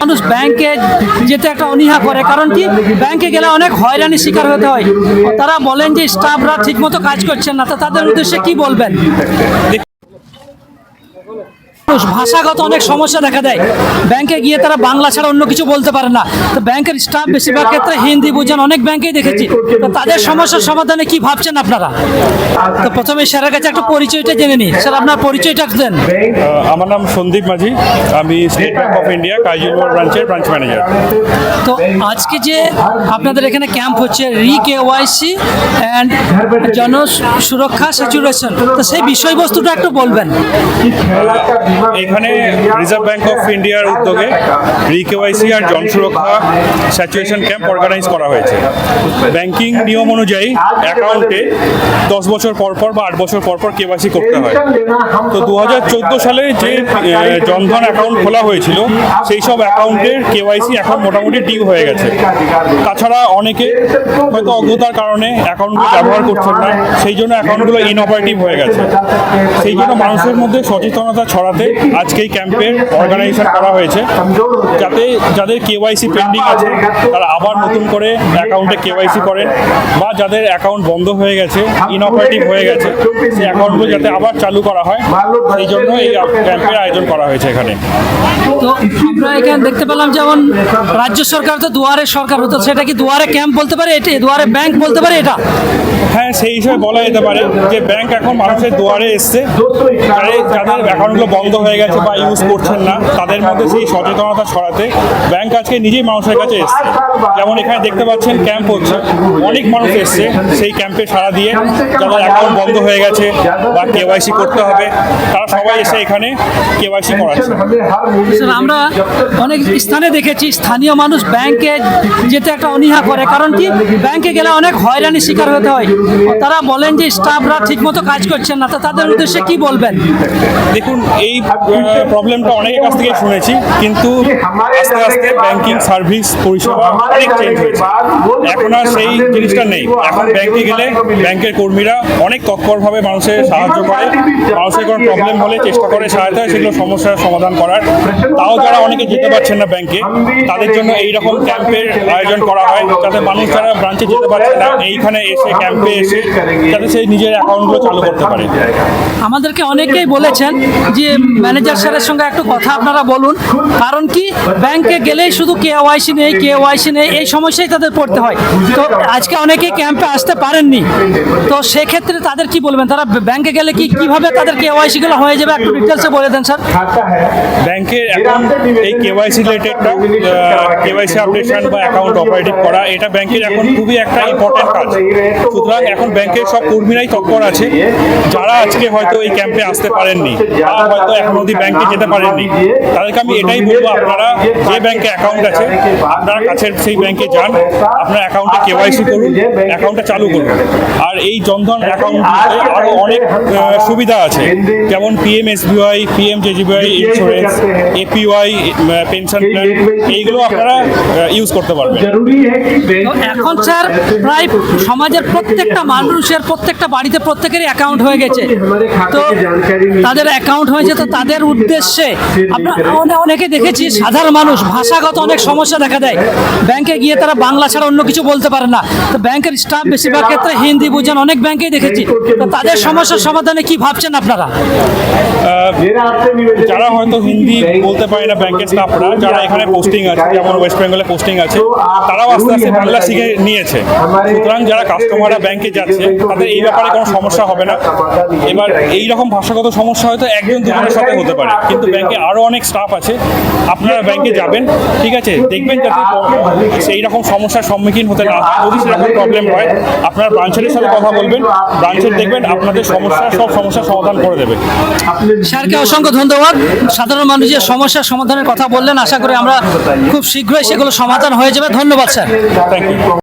মানুষ ব্যাংকে যেতে একটা অনীহা করে। কারণ কি? ব্যাংকে গেলে অনেক হয়রানির শিকার হতে হয়। তারা বলেন যে স্টাফরা ঠিকমতো কাজ করছেন না। তো তাদের উদ্দেশ্যে কি বলবেন? ভাষাগত অনেক সমস্যা দেখা দেয়। ব্যাংকে গিয়ে তারা বাংলা ছাড়া অন্য কিছু বলতে পারে না। তো ব্যাংকের স্টাফ বেশিরভাগ ক্ষেত্রে হিন্দি বুঝেন অনেক ব্যাংকেই দেখেছি। তো তাদের সমস্যার সমাধানে কি ভাবছেন আপনারা? তো প্রথমে স্যারের কাছে একটা পরিচয়টা জেনে নিই। স্যার আপনার পরিচয়টা দেন। আমার নাম সন্দীপ মাঝি। আমি State Bank of India Kaijulpur ব্রাঞ্চের ব্রাঞ্চ ম্যানেজার তো আজকে যে আপনাদের এখানে ক্যাম্প হচ্ছে রি কে ওয়াইসি অ্যান্ড জন সুরক্ষা স্যাচুরেশন তো সেই বিষয়বস্তুটা একটু বলবেন। এখানে রিজার্ভ ব্যাংক অফ ইন্ডিয়ার উদ্যোগে রিকেওয়াইসি আর জনসুরক্ষা স্যাচুয়েশন ক্যাম্প অর্গানাইজ করা হয়েছে। ব্যাংকিং নিয়ম অনুযায়ী অ্যাকাউন্টে দশ বছর পর পর বা আট বছর পর পর কেওয়াইসি করতে হয়। তো দু হাজার চোদ্দ সালে যে জনধন অ্যাকাউন্ট খোলা হয়েছিল, সেই সব অ্যাকাউন্টের কেওয়াইসি এখন মোটামুটি ডিউ হয়ে গেছে। তাছাড়া অনেকে হয়তো অজ্ঞতার কারণে অ্যাকাউন্টগুলো ব্যবহার করছেন না, সেই জন্য অ্যাকাউন্টগুলো ইনঅপারেটিভ হয়ে গেছে। সেই জন্য মানুষের মধ্যে সচেতনতা ছড়াতে আজকে এই ক্যাম্পের অর্গানাইজেশন করা হয়েছে। যাতে যাদের কেওয়াইসি পেন্ডিং আছে তারা আবার নতুন করে অ্যাকাউন্টে কেওয়াইসি করেন বা যাদের অ্যাকাউন্ট বন্ধ হয়ে গেছে ইনঅপারেটিভ হয়ে গেছে সেই অ্যাকাউন্টগুলো যাতে আবার চালু করা হয় সেই জন্য এই ক্যাম্পের আয়োজন করা হয়েছে এখানে। তো আমরা এখানে দেখতে পেলাম যেমন রাজ্য সরকার তো দুয়ারে সরকার হতো সেটা কি দুয়ারে ক্যাম্প বলতে পারে এটি দুয়ারে ব্যাংক বলতে পারে এটা? হ্যাঁ সেই হিসেবে বলা যেতে পারে যে ব্যাংক এখন মানুষের দুয়ারে এসছে যাদের অ্যাকাউন্টগুলো বন্ধ হয়ে গেছে বা ইউজ করছেন না তাদের মধ্যে সেই সচেতনতা ছড়াতে ব্যাংক আজকে নিজেই মানুষের কাছে এসছে। যেমন এখানে দেখতে পাচ্ছেন ক্যাম্প হচ্ছে। অনেক মানুষ এসছে সেই ক্যাম্পে সাড়া দিয়ে। যাদের অ্যাকাউন্ট বন্ধ হয়ে গেছে বা কেওয়াইসি করতে হবে তারা সবাই এসে এখানে কেওয়াইসি করাচ্ছে। আমরা অনেক স্থানে দেখেছি স্থানীয় মানুষ ব্যাংকে যেতে একটা অনীহা করে। কারণ কি? ব্যাংকে গেলে অনেক হয়রানির শিকার হতে হয়। তারা বলেন যে স্টাফরা ঠিকমতো কাজ করছেন না তো তাদের উদ্দেশ্যে কি বলবেন? দেখুন এই প্রবলেমটা অনেকের কাছ থেকে শুনেছি কিন্তু আস্তে আস্তে ব্যাংকিং সার্ভিস পরিষেবা অনেক চেঞ্জ হয়েছে এখন আর সেই জিনিসটা নেই এখন ব্যাংকে গেলে ব্যাংকের কর্মীরা অনেক তৎপরভাবে মানুষের সাহায্য করে মানুষের কোনো প্রবলেম হলে চেষ্টা করে সহায়তা সেগুলো সমস্যার সমাধান করার তাও যারা অনেকে যেতে পারছেন না ব্যাংকে তাদের জন্য এই রকম ক্যাম্পের আয়োজন করা হয় যাতে মানুষ যারা ব্রাঞ্চে যেতে পারছে না এইখানে এসে ক্যাম্পে এসে যাতে সেই নিজের অ্যাকাউন্টগুলো চালু করতে পারে আমাদেরকে অনেকেই বলেছেন যে ম্যানেজার স্যারের সঙ্গে একটু কথা আপনারা বলুন। কারণ কি, ব্যাংকে গেলেই শুধু কে ওয়াইসি নেই, কে ওয়াইসি নেই, এই সমস্যাই তাদের পড়তে হয়। তো আজকে অনেকেই ক্যাম্পে আসতে পারেননি। তো সেক্ষেত্রে তাদের কি বলবেন? তারা ব্যাংকে গেলে কি, কীভাবে তাদের কে ওয়াইসি গুলো হয়ে যাবে? একটু ডিটেলসে বলে দেন, স্যার। ব্যাংকের অ্যাকাউন্ট এই কেওয়াইসি রিলেটেডটা কেওয়াইসি আপডেশন বা অ্যাকাউন্ট অপারেটিভ করা, এটা ব্যাংকের এখন খুবই একটা ইম্পর্টেন্ট কাজ। সুতরাং এখন ব্যাংকের সব কর্মীরাই তৎপর আছে। যারা আজকে হয়তো এই ক্যাম্পে আসতে পারেননি বা হয়তো এখন অবধি ব্যাংকে যেতে পারেননি। তাদেরকে আমি এটাই বলব, আপনারা যে ব্যাংকে অ্যাকাউন্ট আছে, আপনারা কাছের সেই ব্যাংকে যান, আপনার অ্যাকাউন্টে কেওয়াইসি করুন অ্যাকাউন্টটা চালু করুন। আর এই জনধন অ্যাকাউন্টগুলোতে আরও অনেক সুবিধা আছে। যেমন PM SBI PM J G B I insurance APY pension plan এইগুলো আপনারা ইউজ করতে পারবেন। এখন স্যার, প্রায় সমাজের প্রত্যেকটা মানুষের প্রত্যেকটা বাড়িতে প্রত্যেকেরই অ্যাকাউন্ট হয়ে গেছে। তো তাদের অ্যাকাউন্ট হয়েছে তো তাদের উদ্দেশ্যে আমরা অনেকে দেখেছি সাধারণ মানুষ, ভাষাগত অনেক সমস্যা দেখা দেয়। ব্যাংকে গিয়ে তারা বাংলা ছাড়া অন্য কিছু বলতে পারে না। তো ব্যাংকের স্টাফ বেশিরভাগ ক্ষেত্রে হিন্দি বুঝেন, অনেক ব্যাংকেই দেখেছি। তাদের সমস্যার সমাধানে কি ভাবছেন আপনারা? যারা হয়তো হিন্দি বলতে পারে না ব্যাংকের স্টাফরা, যারা এখানে পোস্টিং আছে, যেমন ওয়েস্ট বেঙ্গলে পোস্টিং আছে, তারাও আস্তে আস্তে বাংলা শিখে নিয়েছে। সুতরাং যারা কাস্টমাররা ব্যাংকে যাচ্ছে, তাদের এই ব্যাপারে কোনো সমস্যা হবে না। এবার এই রকম ভাষাগত সমস্যা হয়তো একজন দুজনের সাথে হতে পারে। কিন্তু ব্যাংকে আরও অনেক স্টাফ আছে। আপনারা ব্যাংকে যাবেন ঠিক আছে? দেখবেন যাতে সেই রকম সমস্যার সম্মুখীন হতে না যদি সেরকম প্রবলেম হয় আপনার ব্রাঞ্চের সাথে কথা বলবেন। ব্রাঞ্চের দেখবেন আপনাদের সমস্যা সব সমস্যার সমাধান করে দেবে। স্যারকে অসংখ্য ধন্যবাদ। সাধারণ মানুষের সমস্যার সমাধানের কথা বললেন আশা করি আমরা খুব শীঘ্রই সেগুলো সমাধান হয়ে যাবে। ধন্যবাদ স্যার। Thank you